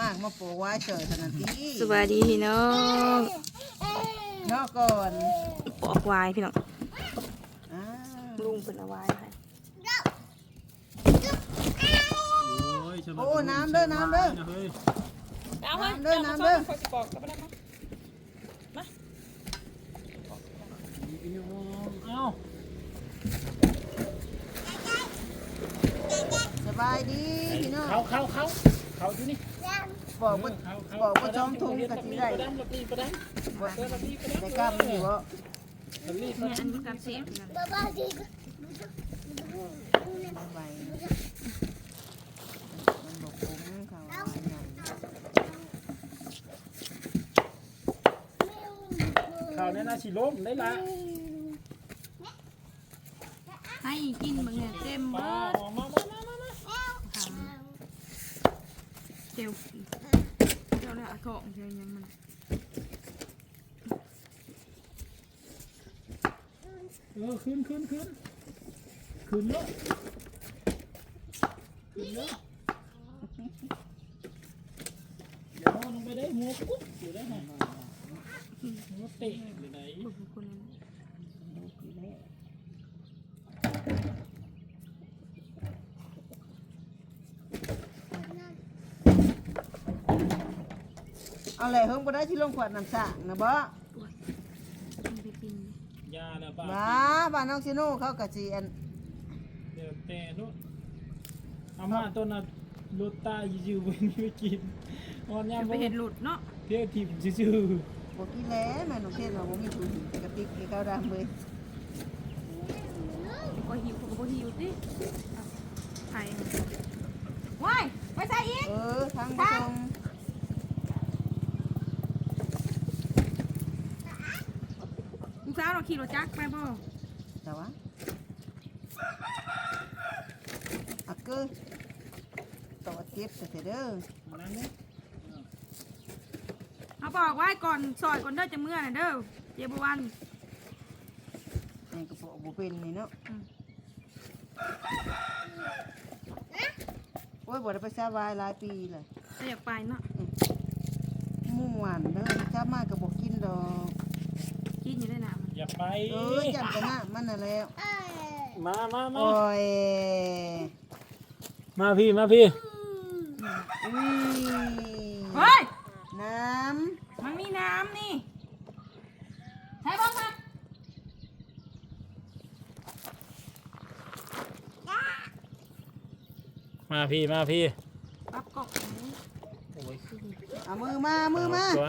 มากมาปลูกไว้เฉยเท่านั้นทีสวัสดีพี่น้องเนาะก่อนปอกวายพี่น้องอ่าลุงเป็นเอาไว้ให้โอ้น้ำเด้อน้ำเด้อเฮ้ยเอาเฮ้ยน้ำเด้อน้ำเด้อคอยสิปอกกับมันนะเอ้าสบายดีพี่น้องเขาเขาเขา เขาอยู่นี่บอกว่าเขาเขาบอกว่าจอมทุงกะทิได้ประดับระบีประดับว่าได้กล้ามมันอยู่บ่ระบีประเนี่ยดัอับนนี้การเสียบนั่นสบายมันบอกผมเขาว่าใหญ่เขาเนี่ยน่าชิล้มได้ละให้กินบางเนี่ยเต็มป้าเบิด ออกมามามามามา ทำเจียวเจียวเลยอะของเจียวยังมันเออขึ้นขึ้นขึ้นขึ้นเลยขึ้นเลยเดี๋ยวลงไปได้หัวกุ๊บอยู่ได้ไหมหัวเตะอยู่ไหนบุกบุกคนนั้น เอาแหละเฮิงบ่ได้ที่ลงขวดน้ำสร้างนะบ่มันไปกินยาแล้วป้าบ้าบ้านน้องซิโน่เขากะสิอันเดี๋ยวแต่นู้นอามาต้นน่ะรถตายยืมๆไว้นี่ไปกินอ่อนยามไปเห็ดหลุดเนาะเที่ยวทีมซื่อบ่กินแล้วแม่น้องเทศว่าบ่มีถุงกระติกที่เขาดำเลยก็หิวผมก็หิวสิเอาไข่ว้ายไปใส่อีกเออทางผู้ชม ลูกสาว เราขี่รถจักรไปบ่แต่ว่าอักเกอร์ต่อเก็บแต่เด้อๆนั่นนี่เอาบอกไว้ก่อนซอยก่อนเด้อจะเมื่อน่ะเด้อเจ็บวันนี่ก็บอกบ่เป็นนี่เนาะอืมโอ้ยบ่ได้ไปสบายหลายปีเลยถ้าอยากไปเนาะม่วนเด้อชามาก็บ่กินดอก กินอยู่ ได้หนามันอย่าไป เออจันกันหน้ามันน่ะแล้วมามามาโอ้ยมาพี่มาพี่ อุ้ยเฮ้ย น้มันมีน้ำนี่ใช่บ้างครับมาพี่มาพี่ปั๊บกบโอ้ยำเอามือมามือมา ตัว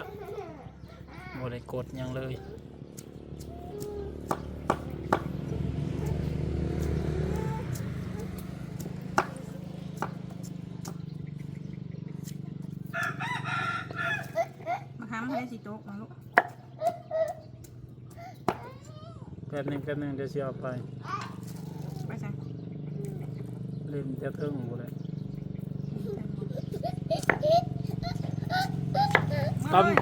บ่ได้กดหยังเลย มาห้าม ให้สิโต๊ะมาลูกแป๊บหนึงแป๊บหนึงเดี๋ยวสิเอาไป ไปใส่เล่นจะเทิงบ่ได้มาเลย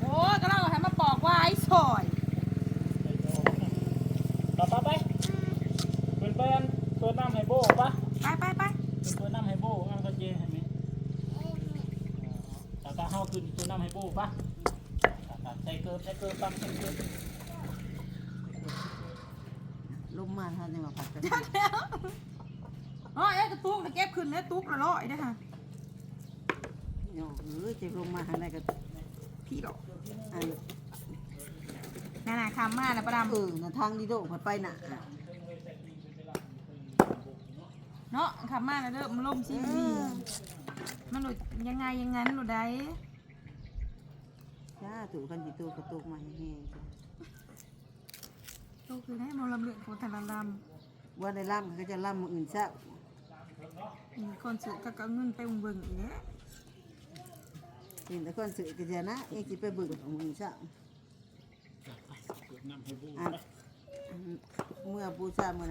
โอ้ยก็เราให้มาปอกไว้ซอย ไปไปไปเพิ่นเปิ้นตัวน้ำให้โบปะ ไปไปไป เพิ่นตัวน้ำให้โบเอาก็เจให้มั้ยตาตาเฮาขึ้นตัวน้ำให้โบปะตาตาใส่เกิบใส่เกิบปักใส่เกิบ ลมมาท่านนี่มาผัดกันอ๋อไอ้กระตุกตะเก็บขึ้นแล้วตุกละร้อยเด้อค่ะเนาะเออจะลมมาทางไหนก็พี่ดอกอันนั่นน่ะคำมาแล้วประดเออน่ะทางดีโดผัดไปน่ะำเนาะคำมาแล้วเด้อมันล่มซิเออมันหลุดยังไงอยังงั้นหลุดได้จ้าถูกกันสิตัวกระตุกมาแห้งๆจ้ะตกคือได้มอลำเลือดของแต่ละลว่า ได้ล่ำก็จะล่ำมื้ออื่นซะำมีคนซื้อก็เอาเงินไปเบิ่งอีกแล้วเห็นแต่คนสื่อก็จะนะเองสิไปเบิ่งของมื้ออื่นซะน้ำให้โบอะเมื่อปูซาเมื่อ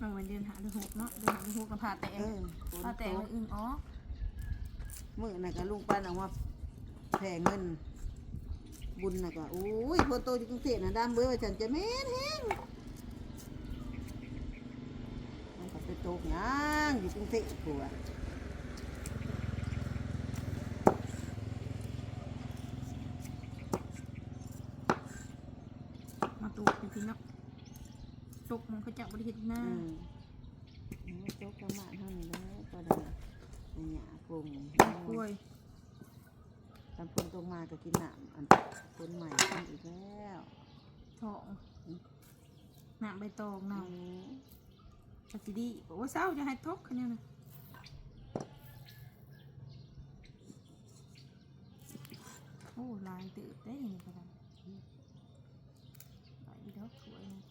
นั้นแม่ใหญ่แม่ใหญ่ต่างว่าดำเอ้ยมึงเตรียมจ่าโคมไว้ยังโคมยังอื่นเลยอะมันก็สิห้องติแม่ใหญ่โอ้ยเราว่าจะกรุงเทพนะบางวันเดือนหาเดือนหกเนาะเดือนหาเดือนหกกับผ่าแตงเออฝนผ่าแตตงกเลยอึ้งอ๋อมื้อนั้นก็ลุงป้านออกมาแผ่เงิน บุญน่ะก็โอ้ยพอโตอยู่กรุงเทพน่ะดำเบ้ยว่าฉันจะแม่นแฮงมันก็ไปโตกหยังอยู่กรุงเทพผัวมาตูเป็นพี่เนาะ ตกมันเขาจะบริเหตุหน้าอืมมันโตกกระมาเท่านี้แล้วก็ได้อันหยากลุ่มกล้วยตอนฝนตกมาก็กินน้ำอันฝนใหม่ขึ้นอีกแล้วทองหนังใบตองหนังอืมกะสิดีบอกว่าเศร้าจะให้ทกคะแนนนะโอ้ลายตื่นได้ยังไงก็ได้ลายอีดอกสวยนะ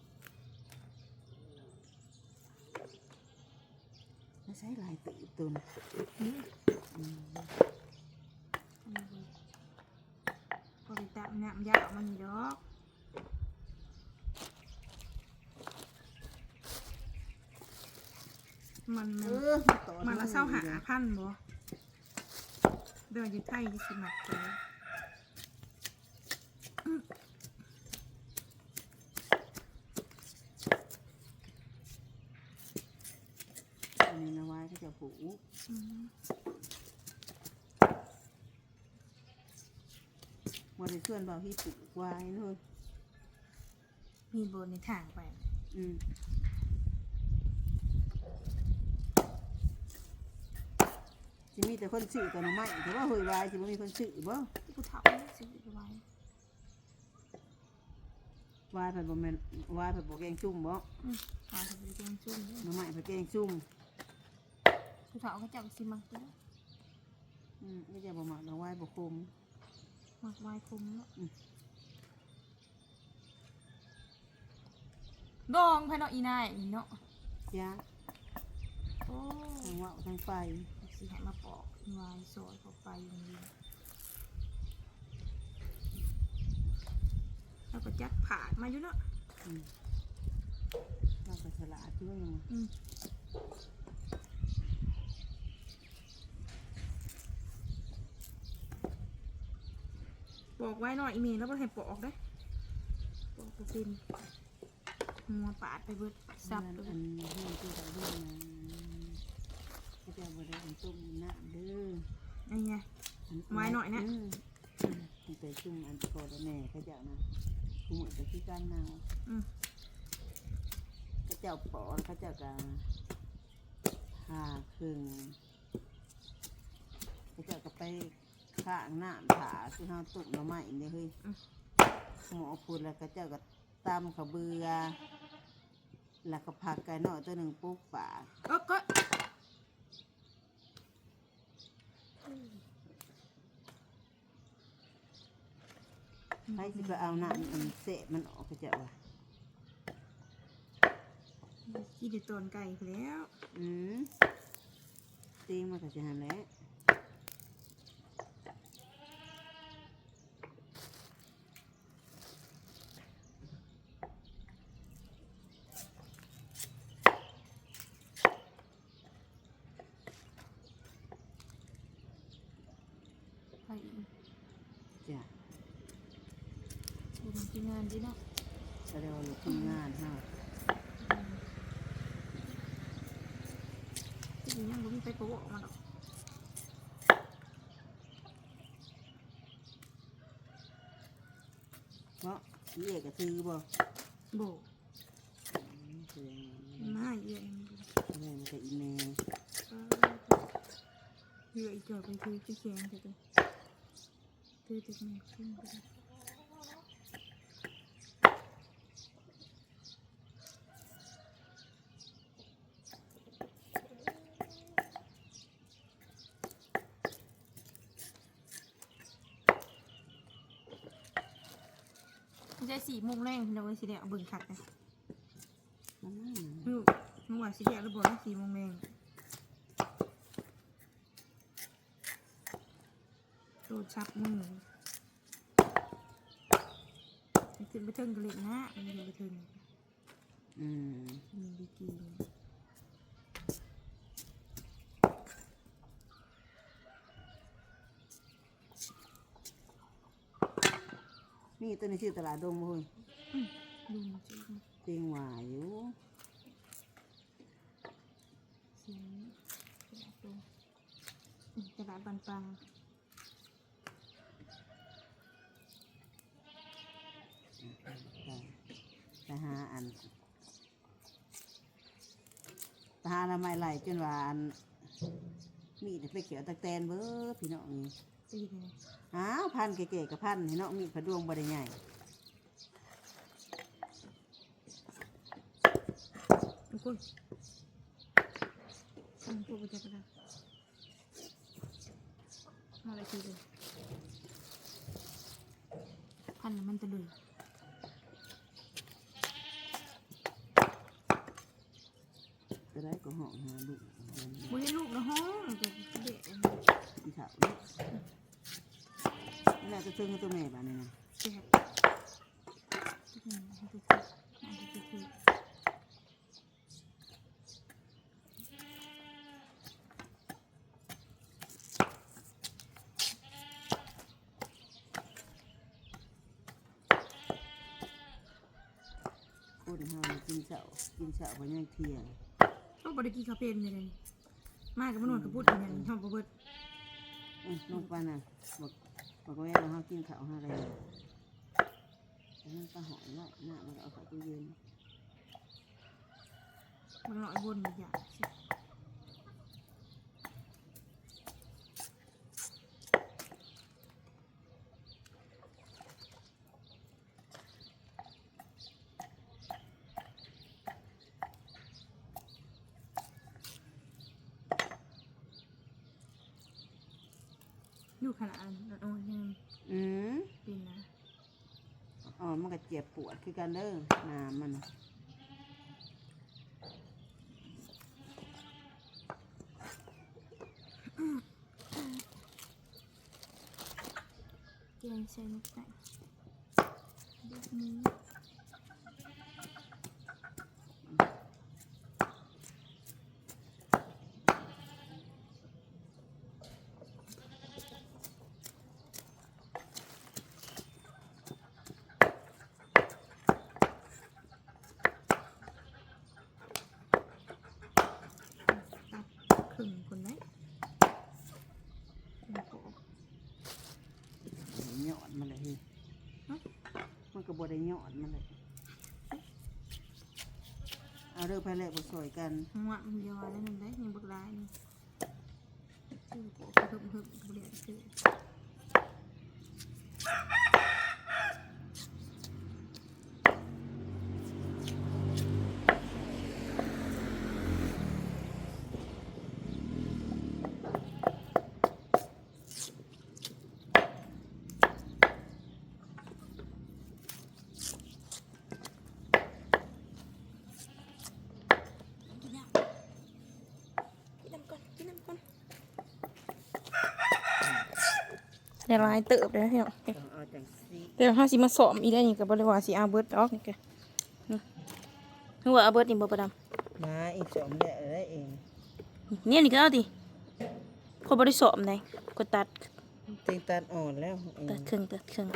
ไม่ใช่ลายตีตุนนี่อืมอันนี้เลยพอไปตามน้ำยาวมันนี่ดอก มัน เอ มัน อต่อ มันละ ทง เศร้าหา อีกแล้ว พันบ่เดินอยู่ไทยจะสิหมักเลย อันนี้นะไว้ก็จะผูอืมมาได้ชวนเบาที่ปลูกไว้นู่นมีโบนในทางไป อืมจะมีแต่คนซื้อตัวหน้ำไม้แต่ว่าเฮยไว้จะไม่มีคนซื้อบ่ผู้เฒ่าซื้อไว้ไว้ผัดบ่แม่นไว้ผัดบ่แกงจุ่มบ่อืมหาทำเป็นแกงจุ่มเด้อหน้ำไม้ผัดแกงจุ่ม ผู้เฒ่าเขาจับสิมักตัวอืมไม่ใช่บ่หมักเอาไว้บ่คมมักไว้คมเนาะอืมดองภายนอกอีนายนี่เนาะยาโอ้ทั้งว่าวทั้งไฟสิให้มาปอกไว้ซอยเข้าไปอย่างนี้แล้วก็จักผาดมาอยู่เนาะอืมเราก็ฉลาดด้วยยังอืม บอกไว้หน่อยอีเมลแล้วบ่ให้ปอกได้อปอกก็เป็นหัวปาดไปเบิดซับอันไปอัเบินดเรื่องที่เราเรื่องนะก็จะบ่ได้อันต้มน้ำเด้ออันเนี้ยอัไว้หน่อยนะมอืมตั้งแต่ชุ่มอันโคตรแม่เขาเจ้านะกูเหมือนกับที่กันนาวอืมเขาเจ้าปอนเขาเจ้าก็หาครึ่งเขาเจ้าก็ไป ข้างน้ำผาที่เฮาตุ่มหน่อไม้เนี่ยเฮ้ยหมอพูดแล้วเขาเจ้าก็ตำข้าวเบือ แล้วก็ผักไก่น้อยตัวหนึ่งปุ๊กป่าเออก็ให้สิไปเอาน้ำมันเสะมันออกเขาเจ้าว่ากินแต่ตอนไก่ไปแล้ว อืมตีมันก็จะหันแหล้ว ไปอีก จ้ะ ดูมันกิน งานดีเนาะแสดงว่าลูกทำงานเฮาที่จริงยังบ่มีไปโปะออกมาหรอกเพราะอีเอกก็ถือบ่โบอืมแสดงว่ามาเยอะแสดงว่าแต่อีแม่เยอะอีกจอดไปคือจะแข็งแต่ตัวคือจะมีขึ้นไปเลยไม่ ใช่สี่โมงแรงเราไว้สิเดียวเบิ่งขัดนะอืมลูกมึงว่าสิเดียวระบบสี่โมงแรงโดดชับมือไปขึ้นไปเทิงกระเล็กนะมันจะไปเทิงอืมมีดีกี มีตัวนี้ชื่อตลาดดงบ่เฮ้ยลุงจริงจริงว่าอยู่เสียงตลาดตรงตลาดบันปังไปหาอันไปหาทำไมไหลจนว่าอันมีดไปเขียวตะแตนเบ้อพี่น้องนี่ ตีเลยอ้าวพันเก๋ๆกับพันพี่น้องมีดผดวงบ่ได้ใหญ่ทุกคนอืมพวกมันจะกระดาษมาอะไรตีเลยพันแล้วมันจะเลย จะได้ก็ห้องหาลูก บุ้ยลูกนะฮะจะเด็ก ที่เขาเนี่ย นี่แหละก็เชิงกับตัวแม่บ้านนี่นะแซ่บอืมให้ทุกคนให้ทุกคนพูดให้เรากินเช้ากินเช้าวันยังเที่ยงต้องบริกีคาเฟ่เลยเลยมากกับมันนวดกับพูดอย่างนี้ชอบกับเบิดอื้อลงไปน่ะบอก บอกว่าเราเขากินข้าวหาอะไรอันนั้นก็หอยไว้หน้ามันก็เอาเข้าตู้เย็นมันหน่อยบนอย่างสิอยู่ขนาดนั้นโอ้ยยัง อืม เป็นนะ อ๋อมันก็เจ็บปวดคือกันเด้อน้ำมันน่ะแกงใส่ลูกไก่แบบนี้ ตัดครึ่งคนไหมแล้วก็ เอาหยอดมันเลยเฮ้ย มันก็บ่ได้หยอดมันเลยเอาเด้อไปเลยบ่ซอยกันหัวมันยอแล้วนั่นได้ยังบักลายนี่ซื้อโปะเพิ่มเพิ่มบริเวณซื้อ กินน้ำกินน้ำก่อนกินน้ำก่อน เดี๋ยวลายเติบเลยนะพี่น้องต้องเอาจังซี่เดี๋ยวห้าสิมาสอมอีได้นี่กับบริวารสีอาเบิร์ดออกนี่แกนี่หัวอาเบิร์ดนี่บ่ประดมาอีกสองแหละได้เองำเนี่ยนี่ก็เอาดิพอบริสอมไหนก็ตัด ติงตัดอ่อนแล้วเองตัดครึ่งตัดครึ่ง